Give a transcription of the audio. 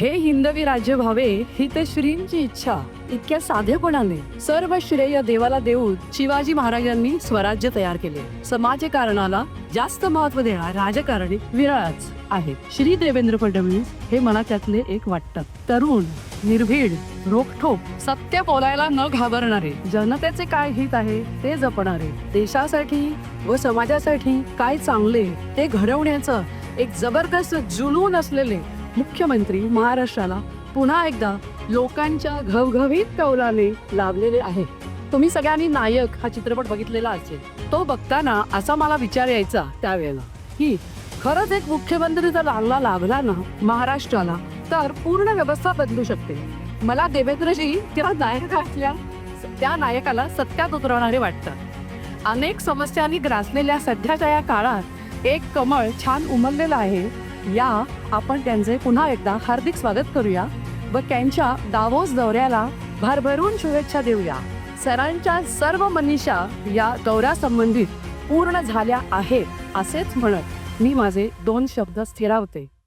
हे हिंदवी राज्य व्हावे ही ते श्रींची इच्छा. इतक्या साधेपणाने सर्व श्रेय देवाला देऊन शिवाजी महाराजांनी स्वराज्य तयार केले. समाजकारणाला जास्त महत्त्व देणार राजकारणी विरळच आहेत श्री देवेंद्र फडणवीस हे मला त्यातले एक वाटतात तरुण निर्भीड रोखठोक सत्य बोलायला न घाबरणारे जनतेचे काय हित आहे ते जपणारे देशासाठी व समाजासाठी काय चांगले ते घडवण्याचं एक जबरदस्त जुनून असलेले मुख्यमंत्री महाराष्ट्राला पुन्हा एकदा लोकांच्या घवघवीत कौलाने लाभलेले आहे. तुम्ही सगळ्यांनी नायक हा चित्रपट बघितलेला असेल. तो बघताना असा मला विचार यायचा त्यावेळेला की खरंच एक मुख्यमंत्री जर चांगला लाभला ना महाराष्ट्राला तर पूर्ण व्यवस्था बदलू शकते. मला देवेंद्रजी त्या नायकातल्या त्या नायकाला सत्यात उतरवणारे वाटतात. अनेक समस्यांनी ग्रासलेल्या सध्याच्या या काळात एक कमळ छान उमललेलं आहे. या आपण त्यांचे पुन्हा एकदा हार्दिक स्वागत करूया व त्यांच्या दावोस दौऱ्याला भरभरून शुभेच्छा देऊया. सरांच्या सर्व मनीषा या दौऱ्यासंबंधित पूर्ण झाल्या आहेत असेच म्हणत मी माझे दोन शब्द स्थिरावते.